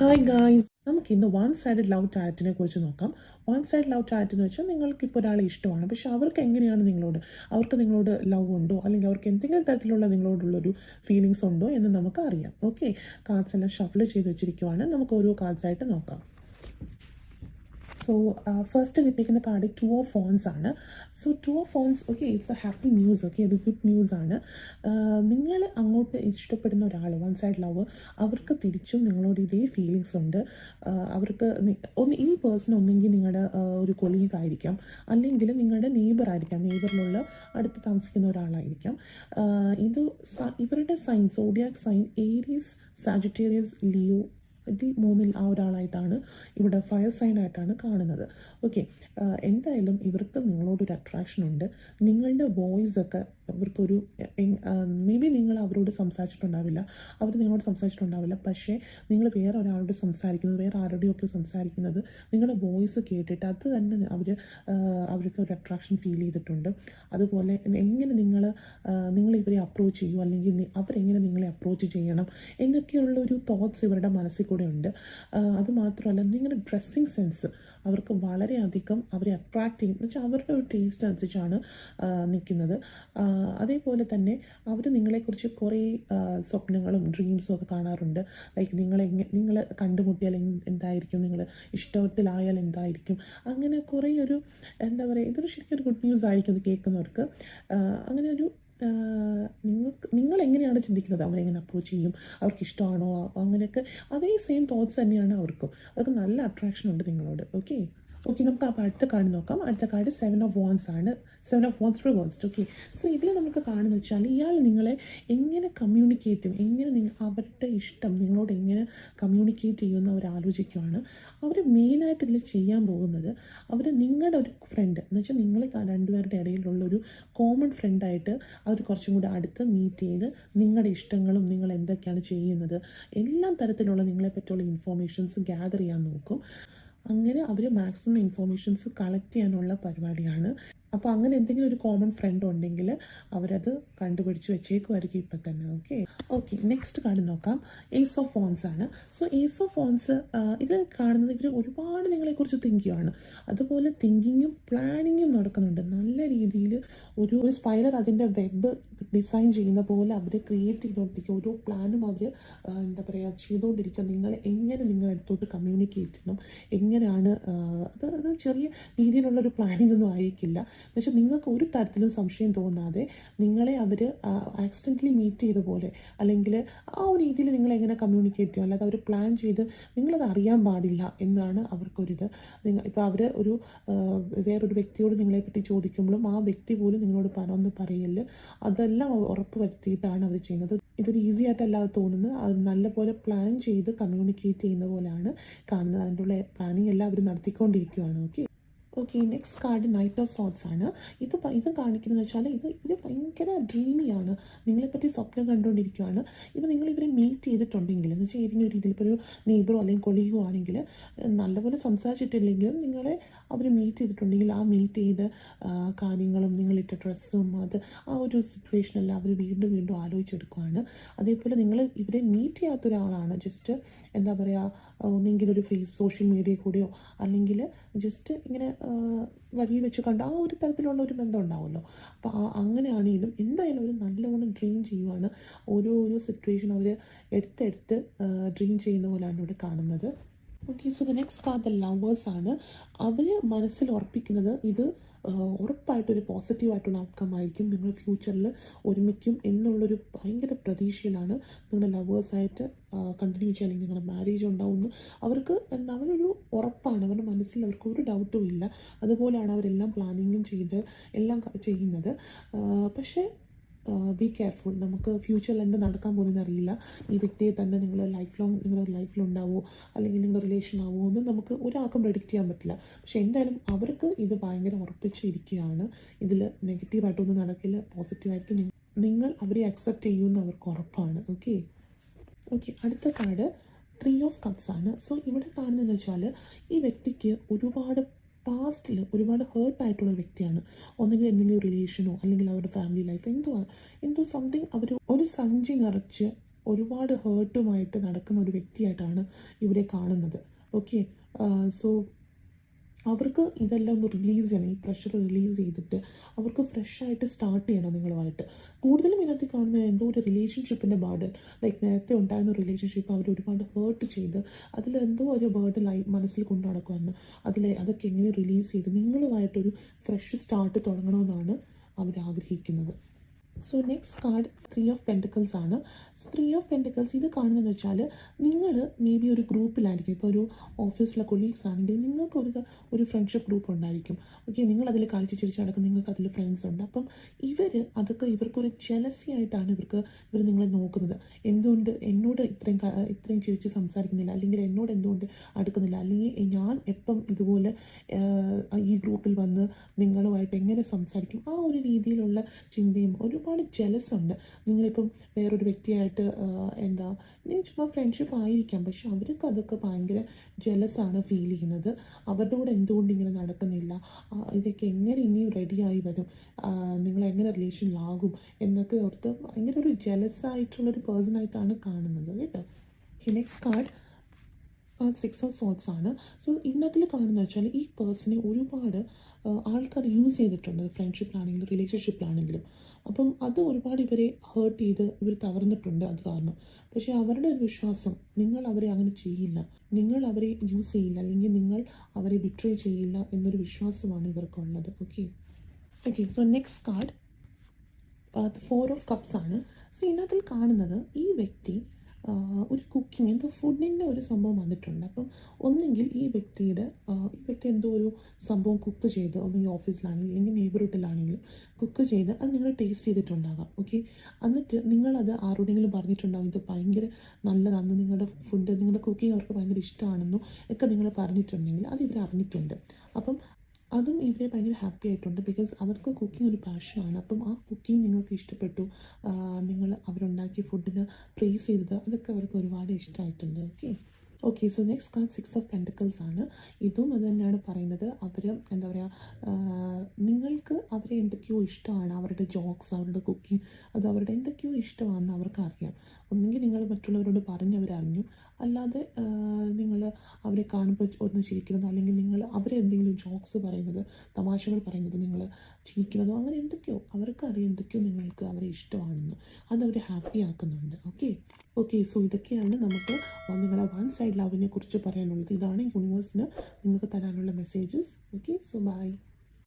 Hi guys നമുക്ക് ഇന്ന് one side love ചാറ്റിനെ കുറിച്ച് നോക്കാം. വൺ സൈഡ് ലവ് ചാറ്റ് എന്ന് വെച്ചാൽ നിങ്ങൾക്ക് ഇപ്പോൾ ഒരാളെ ഇഷ്ടമാണ്. പക്ഷെ അവർക്ക് എങ്ങനെയാണ് നിങ്ങളോട് അവർക്ക് നിങ്ങളോട് ലവ് ഉണ്ടോ? അല്ലെങ്കിൽ അവർക്ക് എന്തെങ്കിലും തരത്തിലുള്ള നിങ്ങളോടുള്ളൊരു ഫീലിങ്സ് ഉണ്ടോ എന്ന് നമുക്ക് അറിയാം. ഓക്കെ കാർഡ്സ് എല്ലാം ഷഫിൾ ചെയ്ത് വെച്ചിരിക്കുവാണ്. നമുക്ക് ഓരോ കാർഡ്സായിട്ട് നോക്കാം. സോ ഫസ്റ്റ് കിട്ടിയിരിക്കുന്ന കാർഡ് ടു ഓഫ് ഫോൺസ് ആണ്. So two of phones okay it's a happy news okay അത് ഗുഡ് ന്യൂസ് ആണ്. നിങ്ങൾ അങ്ങോട്ട് ഇഷ്ടപ്പെടുന്ന ഒരാൾ വൺ സൈഡ് ലവ് അവർക്ക് തിരിച്ചും നിങ്ങളോട് ഇതേ ഫീലിങ്സ് ഉണ്ട്. ആ, അവർക്ക് ഒന്ന് ഈ പേഴ്സൺ ഒന്നെങ്കിൽ നിങ്ങളുടെ ആ, ഒരു കൊളീഗ് ആയിരിക്കാം. അല്ലെങ്കിൽ നിങ്ങളുടെ നെയ്ബർ ആയിരിക്കാം. നെയ്ബറിലുള്ള അടുത്ത് താമസിക്കുന്ന ഒരാളായിരിക്കാം. ഇത് ഇവരുടെ sign zodiac sign Aries Sagittarius Leo ഇതിൽ മൂന്നിൽ ആ ഒരാളായിട്ടാണ് ഇവിടെ ഫയർ സൈനായിട്ടാണ് കാണുന്നത്. ഓക്കെ എന്തായാലും ഇവർക്ക് നിങ്ങളോടൊരു അട്രാക്ഷൻ ഉണ്ട്. നിങ്ങളുടെ വോയിസ് ഒക്കെ ഇവർക്കൊരു മേ ബി നിങ്ങൾ അവരോട് സംസാരിച്ചിട്ടുണ്ടാവില്ല. അവർ നിങ്ങളോട് സംസാരിച്ചിട്ടുണ്ടാവില്ല. പക്ഷേ നിങ്ങൾ വേറെ ഒരാളോട് സംസാരിക്കുന്നത് വേറെ ആരുടെയൊക്കെ സംസാരിക്കുന്നത് നിങ്ങളുടെ വോയിസ് കേട്ടിട്ട് അത് തന്നെ അവർ അവർക്ക് ഒരു അട്രാക്ഷൻ ഫീൽ ചെയ്തിട്ടുണ്ട്. അതുപോലെ എങ്ങനെ നിങ്ങൾ നിങ്ങൾ ഇവരെ അപ്രോച്ച് ചെയ്യൂ അല്ലെങ്കിൽ അവരെങ്ങനെ നിങ്ങളെ അപ്രോച്ച് ചെയ്യണം? എന്നൊക്കെയുള്ള ഒരു തോട്ട്സ് ഇവരുടെ മനസ്സിൽ കൂടെ ഉണ്ട് അതുമാത്രമല്ല നിങ്ങളുടെ ഡ്രസ്സിങ് സെൻസ് അവർക്ക് വളരെയധികം അവരെ അട്രാക്റ്റ് ചെയ്യും. എന്നുവെച്ചാൽ അവരുടെ ഒരു ടേസ്റ്റ് അനുസരിച്ചാണ് നിൽക്കുന്നത് അതേപോലെ തന്നെ അവർ നിങ്ങളെക്കുറിച്ച് കുറേ സ്വപ്നങ്ങളും ഡ്രീംസും ഒക്കെ കാണാറുണ്ട്. ലൈക്ക് നിങ്ങളെ നിങ്ങൾ കണ്ടുമുട്ടിയാൽ എന്തായിരിക്കും? നിങ്ങൾ ഇഷ്ടത്തിലായാൽ എന്തായിരിക്കും? അങ്ങനെ കുറേ ഒരു എന്താ പറയുക ഇതൊരു ശരിക്കും ഒരു ഗുഡ് ന്യൂസ് ആയിരിക്കും ഇത് കേൾക്കുന്നവർക്ക്. അങ്ങനെ ഒരു നിങ്ങൾക്ക് നിങ്ങൾ എങ്ങനെയാണ് ചിന്തിക്കുന്നത്? അവരെങ്ങനെ അപ്രോച്ച് ചെയ്യും? അവർക്ക് ഇഷ്ടമാണോ അങ്ങനെയൊക്കെ അതേ സെയിം തോട്ട്സ് തന്നെയാണ് അവർക്കും. അതൊക്കെ നല്ല അട്രാക്ഷൻ ഉണ്ട് നിങ്ങളോട്. ഓക്കെ ഓക്കെ നമുക്ക് അപ്പോൾ അടുത്ത കാർഡ് നോക്കാം. അടുത്ത കാർഡ് സെവൻ ഓഫ് വോൺസ് ആണ്. Seven of wands reversed okay so ഇതിൽ നമുക്ക് കാണുന്ന വെച്ചാൽ ഇയാൾ നിങ്ങളെ എങ്ങനെ കമ്മ്യൂണിക്കേറ്റ് ചെയ്യും? എങ്ങനെ നിങ്ങൾ അവരുടെ ഇഷ്ടം നിങ്ങളോട് എങ്ങനെ കമ്മ്യൂണിക്കേറ്റ് ചെയ്യുമെന്ന് അവർ ആലോചിക്കുകയാണ് അവർ മെയിനായിട്ട് ഇതിൽ ചെയ്യാൻ പോകുന്നത് അവർ നിങ്ങളുടെ ഒരു ഫ്രണ്ട് എന്ന് വെച്ചാൽ നിങ്ങൾ രണ്ടുപേരുടെ ഇടയിലുള്ള ഒരു കോമൺ ഫ്രണ്ടായിട്ട് അവർ കുറച്ചും കൂടി അടുത്ത് മീറ്റ് ചെയ്ത് നിങ്ങളുടെ ഇഷ്ടങ്ങളും നിങ്ങൾ എന്തൊക്കെയാണ് ചെയ്യുന്നത്? എല്ലാ തരത്തിലുള്ള നിങ്ങളെ പറ്റിയുള്ള ഇൻഫോർമേഷൻസ് ഗ്യാദർ ചെയ്യാൻ നോക്കും. അങ്ങനെ അവർ മാക്സിമം ഇൻഫോർമേഷൻസ് കളക്ട് ചെയ്യാനുള്ള പരിപാടിയാണ്. അപ്പോൾ അങ്ങനെ എന്തെങ്കിലും ഒരു കോമൺ ഫ്രണ്ട് ഉണ്ടെങ്കിൽ അവരത് കണ്ടുപിടിച്ച് വെച്ചേക്കുമായിരിക്കും ഇപ്പം തന്നെ ഓക്കെ ഓക്കെ നെക്സ്റ്റ് കാർഡ് നോക്കാം. ഏസ് ഓഫ് ഫോൺസ് ആണ്. സോ ഏസ് ഓഫ് ഫോൺസ് ഇത് കാണുന്നത് ഇവർ ഒരുപാട് നിങ്ങളെക്കുറിച്ച് തിങ്ക് ചെയ്യുകയാണ് അതുപോലെ തിങ്കിങ്ങും പ്ലാനിങ്ങും നടക്കുന്നുണ്ട്. നല്ല രീതിയിൽ ഒരു സ്പൈലർ അതിന്റെ വെബ് ഡിസൈൻ ചെയ്യുന്ന പോലെ അവർ ക്രിയേറ്റ് ചെയ്തുകൊണ്ടിരിക്കുക ഓരോ പ്ലാനും അവർ എന്താ പറയുക ചെയ്തുകൊണ്ടിരിക്കുക നിങ്ങൾ എങ്ങനെ നിങ്ങളുടെ അടുത്തോട്ട് കമ്മ്യൂണിക്കേറ്റ് ചെയ്യണം? എങ്ങനെയാണ് അത് അത് ചെറിയ രീതിയിലുള്ളൊരു പ്ലാനിംഗ് ഒന്നും ആയിരിക്കില്ല. പക്ഷെ നിങ്ങൾക്ക് ഒരു തരത്തിലും സംശയം തോന്നാതെ നിങ്ങളെ അവർ ആക്സിഡന്റലി മീറ്റ് ചെയ്ത പോലെ അല്ലെങ്കിൽ ആ ഒരു രീതിയിൽ നിങ്ങൾ എങ്ങനെ കമ്മ്യൂണിക്കേറ്റ് ചെയ്യും? അല്ലാതെ അവർ പ്ലാൻ ചെയ്ത് നിങ്ങളത് അറിയാൻ പാടില്ല എന്നാണ് അവർക്കൊരിത്. നിങ്ങൾ ഇപ്പോൾ അവർ ഒരു വേറൊരു വ്യക്തിയോട് നിങ്ങളെപ്പറ്റി ചോദിക്കുമ്പോഴും ആ വ്യക്തി പോലും നിങ്ങളോട് പറഞ്ഞൊന്ന് പറയൽ അതെല്ലാം ഉറപ്പ് വരുത്തിയിട്ടാണ് അവർ ചെയ്യുന്നത്. ഇതൊരു ഈസി ആയിട്ടല്ല അത് തോന്നുന്നത്. അത് നല്ലപോലെ പ്ലാൻ ചെയ്ത് കമ്മ്യൂണിക്കേറ്റ് ചെയ്യുന്ന പോലെയാണ് കാണുന്നത്. അതിന്റെ ഉള്ള പ്ലാനിങ് എല്ലാം അവർ നടത്തിക്കൊണ്ടിരിക്കുകയാണ് okay okay next card knight of swords ആണ്. ഇത് ഇത് കാണിക്കുന്നത് വെച്ചാൽ ഇത് ഇത് ഭയങ്കര ഡ്രീമിയാണ് നിങ്ങളെപ്പറ്റി സ്വപ്നം കണ്ടുകൊണ്ടിരിക്കുകയാണ് ഇപ്പോൾ നിങ്ങൾ ഇവരെ മീറ്റ് ചെയ്തിട്ടുണ്ടെങ്കിൽ എന്ന് വെച്ചാൽ ഏതെങ്കിലും രീതിയിൽ ഇപ്പോൾ ഒരു നെയ്ബറോ അല്ലെങ്കിൽ കൊളീഗോ ആണെങ്കിൽ നല്ലപോലെ സംസാരിച്ചിട്ടില്ലെങ്കിലും നിങ്ങളെ അവർ മീറ്റ് ചെയ്തിട്ടുണ്ടെങ്കിൽ ആ മീറ്റ് ചെയ്ത കാര്യങ്ങളും നിങ്ങളിട്ട ഡ്രസ്സും അത് ആ ഒരു സിറ്റുവേഷനെല്ലാം അവർ വീണ്ടും വീണ്ടും ആലോചിച്ചെടുക്കുകയാണ് അതേപോലെ നിങ്ങൾ ഇവരെ മീറ്റ് ചെയ്യാത്ത ഒരാളാണ്. ജസ്റ്റ് എന്താ പറയുക ഒന്നെങ്കിൽ ഒരു ഫേസ് സോഷ്യൽ മീഡിയ കൂടെയോ അല്ലെങ്കിൽ ജസ്റ്റ് ഇങ്ങനെ വഴിയിൽ വെച്ച് കണ്ട ആ ഒരു തരത്തിലുള്ള ഒരു ബന്ധം ഉണ്ടാവുമല്ലോ. അപ്പോൾ ആ അങ്ങനെയാണെങ്കിലും എന്തായാലും അവർ നല്ലവണ്ണം ഡ്രീം ചെയ്യുവാണ്. ഓരോ ഓരോ സിറ്റുവേഷൻ അവർ എടുത്തെടുത്ത് ഡ്രീം ചെയ്യുന്ന പോലെയാണ് ഇവിടെ കാണുന്നത്. Okay so the next card the ലവേഴ്സാണ് അവർ മനസ്സിൽ ഉറപ്പിക്കുന്നത് ഇത് ഉറപ്പായിട്ടൊരു പോസിറ്റീവായിട്ടുള്ള ഔട്ട്കം ആയിരിക്കും നിങ്ങൾ ഫ്യൂച്ചറിൽ ഒരുമിക്കും എന്നുള്ളൊരു ഭയങ്കര പ്രതീക്ഷയിലാണ് നിങ്ങളുടെ ലവേഴ്സായിട്ട് കണ്ടിന്യൂ ചെയ്യാൻ നിങ്ങളുടെ മാരേജ് ഉണ്ടാവുമെന്ന് അവർക്ക് എന്താ അവരൊരു ഉറപ്പാണ്. അവരുടെ മനസ്സിൽ അവർക്ക് ഒരു ഡൗട്ടും ഇല്ല. അതുപോലെയാണ് അവരെല്ലാം പ്ലാനിങ്ങും ചെയ്ത് എല്ലാം ചെയ്യുന്നത്. പക്ഷേ ബി കെയർഫുൾ നമുക്ക് ഫ്യൂച്ചറിൽ എന്ത് നടക്കാൻ പോകുന്നതെന്ന് അറിയില്ല. ഈ വ്യക്തിയെ തന്നെ നിങ്ങൾ ലൈഫ് ലോങ് നിങ്ങളുടെ ലൈഫിലുണ്ടാവോ അല്ലെങ്കിൽ നിങ്ങളുടെ റിലേഷൻ ആവുമോ ഒന്നും നമുക്ക് ഒരാൾക്കും പ്രെഡിക്റ്റ് ചെയ്യാൻ പറ്റില്ല. പക്ഷെ എന്തായാലും അവർക്ക് ഇത് ഭയങ്കര ഉറപ്പിച്ചിരിക്കുകയാണ്. ഇതിൽ നെഗറ്റീവായിട്ടൊന്നും നടക്കില്ല പോസിറ്റീവായിരിക്കും നിങ്ങൾ അവരെ അക്സെപ്റ്റ് ചെയ്യുമെന്ന് അവർക്ക് ഉറപ്പാണ്. ഓക്കെ ഓക്കെ അടുത്ത കാർഡ് ത്രീ ഓഫ് കപ്സ് ആണ്. സോ ഇവിടെ കാണുന്നതെന്ന് വെച്ചാൽ ഈ വ്യക്തിക്ക് ഒരുപാട് പാസ്റ്റിൽ ഒരുപാട് ഹേർട്ടായിട്ടുള്ള വ്യക്തിയാണ്. ഒന്നെങ്കിൽ എന്തെങ്കിലും റിലേഷനോ അല്ലെങ്കിൽ അവരുടെ ഫാമിലി ലൈഫ് എന്തോ എന്തോ സംതിങ് അവർ ഒരു സഞ്ചി നിറച്ച് ഒരുപാട് ഹേർട്ടുമായിട്ട് നടക്കുന്ന ഒരു വ്യക്തിയായിട്ടാണ് ഇവരെ കാണുന്നത്. ഓക്കെ സോ അവർക്ക് ഇതെല്ലാം ഒന്ന് റിലീസ് ചെയ്യണം. ഈ പ്രഷർ റിലീസ് ചെയ്തിട്ട് അവർക്ക് ഫ്രഷ് ആയിട്ട് സ്റ്റാർട്ട് ചെയ്യണം നിങ്ങളുമായിട്ട്. കൂടുതലും ഇതിനകത്ത് കാണുന്ന എന്തോ ഒരു റിലേഷൻഷിപ്പിന്റെ ബേർഡൻ ലൈക്ക് നേരത്തെ ഉണ്ടായിരുന്ന റിലേഷൻഷിപ്പ് അവർ ഒരുപാട് ഹേർട്ട് ചെയ്ത് അതിൽ എന്തോ ഒരു ബേർഡൻ ലൈ മനസ്സിൽ കൊണ്ടു നടക്കുമെന്ന് അതിൽ അതൊക്കെ എങ്ങനെ റിലീസ് ചെയ്ത് നിങ്ങളുമായിട്ടൊരു ഫ്രഷ് സ്റ്റാർട്ട് തുടങ്ങണമെന്നാണ് അവർ ആഗ്രഹിക്കുന്നത് so next card three of pentacles ആണ്. സോ ത്രീ ഓഫ് പെന്റിക്കിൾസ് ഇത് കാണുന്നതെന്ന് വെച്ചാൽ നിങ്ങൾ മേ ബി ഒരു ഗ്രൂപ്പിലായിരിക്കും. ഇപ്പോൾ ഒരു ഓഫീസിലെ കൊളീഗ്സ് ആണെങ്കിൽ നിങ്ങൾക്ക് ഒരു ഒരു ഫ്രണ്ട്ഷിപ്പ് ഗ്രൂപ്പ് ഉണ്ടായിരിക്കും. ഓക്കെ നിങ്ങൾ അതിൽ കളിച്ച് ചിരിച്ച് നടക്കും. നിങ്ങൾക്ക് അതിൽ ഫ്രണ്ട്സ് ഉണ്ട്. അപ്പം ഇവർ അതൊക്കെ ഇവർക്കൊരു ജലസി ആയിട്ടാണ് ഇവർക്ക് ഇവർ നിങ്ങളെ നോക്കുന്നത്. എന്തുകൊണ്ട് എന്നോട് ഇത്രയും ഇത്രയും ചിരിച്ച് സംസാരിക്കുന്നില്ല? അല്ലെങ്കിൽ എന്നോട് എന്തുകൊണ്ട് അടുക്കുന്നില്ല? അല്ലെങ്കിൽ ഞാൻ എപ്പം ഇതുപോലെ ഈ ഗ്രൂപ്പിൽ വന്ന് നിങ്ങളുമായിട്ട് എങ്ങനെ സംസാരിക്കും? ആ ഒരു രീതിയിലുള്ള ചിന്തയും ഒരുപാട് ജലസ് ഉണ്ട്. നിങ്ങളിപ്പം വേറൊരു വ്യക്തിയായിട്ട് എന്താ നിങ്ങൾ ചുമ്മാ ഫ്രണ്ട്ഷിപ്പ് ആയിരിക്കാം. പക്ഷെ അവർക്ക് അതൊക്കെ ഭയങ്കര ജലസാണ് ഫീൽ ചെയ്യുന്നത്. അവരുടെ കൂടെ എന്തുകൊണ്ട് ഇങ്ങനെ നടക്കുന്നില്ല? ഇതൊക്കെ എങ്ങനെ ഇനിയും റെഡിയായി വരും? നിങ്ങൾ എങ്ങനെ റിലേഷനിലാകും എന്നൊക്കെ ഓർത്ത് ഭയങ്കര ഒരു ജലസ് ആയിട്ടുള്ളൊരു പേഴ്സണായിട്ടാണ് കാണുന്നത് കേട്ടോ. Next card six of swords ആണ്. സോ ഇന്നത്തിൽ കാണുന്നത് വെച്ചാൽ ഈ പേഴ്സണെ ഒരുപാട് ആൾക്കാർ യൂസ് ചെയ്തിട്ടുണ്ട്. ഫ്രണ്ട്ഷിപ്പിലാണെങ്കിലും റിലേഷൻഷിപ്പിലാണെങ്കിലും അപ്പം അത് ഒരുപാട് ഇവരെ ഹേർട്ട് ചെയ്ത് ഇവർ തകർന്നിട്ടുണ്ട്. അത് കാരണം. പക്ഷേ അവരുടെ ഒരു വിശ്വാസം നിങ്ങൾ അവരെ അങ്ങനെ ചെയ്യില്ല. നിങ്ങൾ അവരെ യൂസ് ചെയ്യില്ല. അല്ലെങ്കിൽ നിങ്ങൾ അവരെ ബിട്രേ ചെയ്യില്ല എന്നൊരു വിശ്വാസമാണ് ഇവർക്കുള്ളത്. Okay okay so next card four of cups ആണ്. സോ ഇതിനകത്തിൽ കാണുന്നത് ഈ വ്യക്തി ഒരു കുക്കിംഗ് എന്തോ ഫുഡിന്റെ ഒരു സംഭവം വന്നിട്ടുണ്ട്. അപ്പം ഒന്നെങ്കിൽ ഈ വ്യക്തിയുടെ ഈ വ്യക്തി എന്തോ ഒരു സംഭവം കുക്ക് ചെയ്ത് ഒന്നെങ്കിൽ ഓഫീസിലാണെങ്കിലും അല്ലെങ്കിൽ നെയ്ബർഹുഡിലാണെങ്കിലും കുക്ക് ചെയ്ത് അത് നിങ്ങൾ ടേസ്റ്റ് ചെയ്തിട്ടുണ്ടാകാം ഓക്കെ എന്നിട്ട് നിങ്ങളത് ആരോടെങ്കിലും പറഞ്ഞിട്ടുണ്ടാകും ഇത് ഭയങ്കര നല്ലതാണ് നിങ്ങളുടെ ഫുഡ് നിങ്ങളുടെ കുക്കിംഗ് അവർക്ക് ഭയങ്കര ഇഷ്ടമാണെന്നും ഒക്കെ നിങ്ങൾ പറഞ്ഞിട്ടുണ്ടെങ്കിൽ അത് ഇവർ അറിഞ്ഞിട്ടുണ്ട്. അപ്പം അതും ഇവരെ ഭയങ്കര ഹാപ്പി ആയിട്ടുണ്ട് ബിക്കോസ് അവർക്ക് കുക്കിംഗ് ഒരു പാഷനാണ് അപ്പം ആ കുക്കിംഗ് നിങ്ങൾക്ക് ഇഷ്ടപ്പെട്ടു. നിങ്ങൾ അവരുണ്ടാക്കിയ ഫുഡിന് പ്രേസ് ചെയ്തത് അതൊക്കെ അവർക്ക് ഒരുപാട് ഇഷ്ടമായിട്ടുണ്ട് okay okay so next card six of pentacles ആണ്. ഇതും അത് തന്നെയാണ് പറയുന്നത്. അവർ എന്താ പറയുക നിങ്ങൾക്ക് അവരെ എന്തൊക്കെയോ ഇഷ്ടമാണ്. അവരുടെ ജോക്സ് അവരുടെ കുക്കിംഗ് അത് അവരുടെ എന്തൊക്കെയോ ഇഷ്ടമാണെന്ന് അവർക്ക് അറിയാം. ഒന്നുകിൽ നിങ്ങൾ മറ്റുള്ളവരോട് പറഞ്ഞ് അവരറിഞ്ഞു. അല്ലാതെ നിങ്ങൾ അവരെ കാണുമ്പോൾ ഒന്ന് ചിരിക്കുന്നത് അല്ലെങ്കിൽ നിങ്ങൾ അവരെ എന്തെങ്കിലും ജോക്സ് പറയുന്നത് തമാശകൾ പറയുന്നത് നിങ്ങൾ ചിരിക്കുന്നതോ അങ്ങനെ എന്തൊക്കെയോ അവർക്ക് അറിയാം എന്തൊക്കെയോ നിങ്ങൾക്ക് അവരെ ഇഷ്ടമാണെന്ന്. അത് അവരെ ഹാപ്പി ആക്കുന്നുണ്ട്. ഓക്കെ ഓക്കെ സോ ഇതൊക്കെയാണ് നമുക്ക് നിങ്ങളുടെ വൺ സൈഡ് ലവിനെ കുറിച്ച് പറയാനുള്ളത്. ഇതാണ് യൂണിവേഴ്സിന് നിങ്ങൾക്ക് തരാനുള്ള മെസ്സേജസ് ഓക്കെ സോ ബൈ